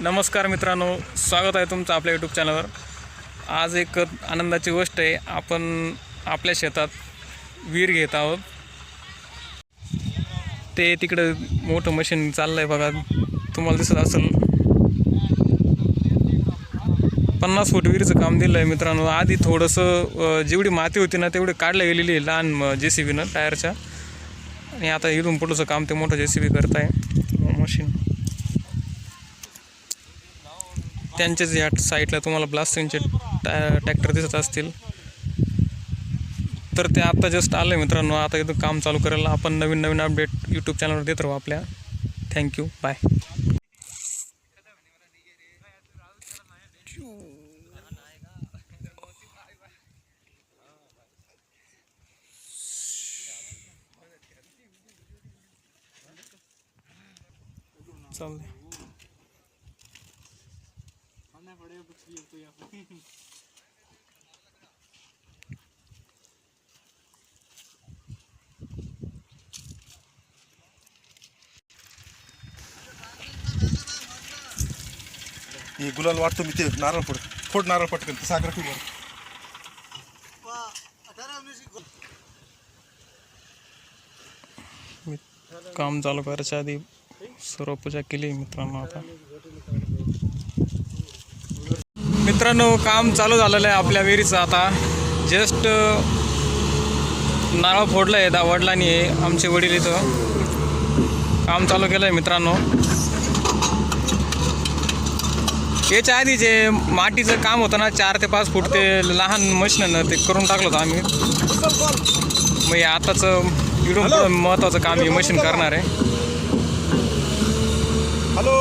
नमस्कार मित्रांनो स्वागत आहे तुमचं आपल्या यूट्यूब चॅनलवर आज एक आनंदाची गोष्ट आहे आपण आपल्या शेतात विहीर घेत आहोत. ते तिकडं मोठं मशीन चाललं आहे बघा तुम्हाला दिसत असेल. पन्नास फूट विहिरीचं काम दिलं आहे मित्रांनो. आधी थोडंसं जेवढी माती होती ना तेवढी काढल्या गेलेली आहे लहान जे सी बीनं टायरच्या. आणि आता इथून पुढचं काम ते मोठं जे सी बी करत आहे मशीन. त्यांच्याच या साईडला तुम्हाला ब्लास्टिंगचे ट्रॅक्टर दिसत असतील. तर ते आत्ता जस्ट आलं मित्रांनो. आता इथं काम चालू करायला आपण नवीन नवीन अपडेट यूट्यूब चॅनलवर देत राहू आपल्या. थँक्यू बाय चालतंय हे गुलाल वाटतो मी ते नारळ फोड फोड नारळ पटकन ते साखर ठेवू बरं. मी काम चालू करायच्या आधी सर्व पूजा केली मित्रांनो आता मित्रांनो काम चालू झालेलं आहे आपल्या विहिरीचं आता. जस्ट नारळ फोडलं आहे दा वडिलांनी आमचे वडील इथं. काम चालू केलं आहे मित्रांनो. याच्या आधी जे मातीचं काम होतं ना चार ते पाच फूट ते लहान मशीननं ते करून टाकलं होतं आम्ही. मग हे आताचं इडून महत्त्वाचं काम हे मशीन करणार आहे. हॅलो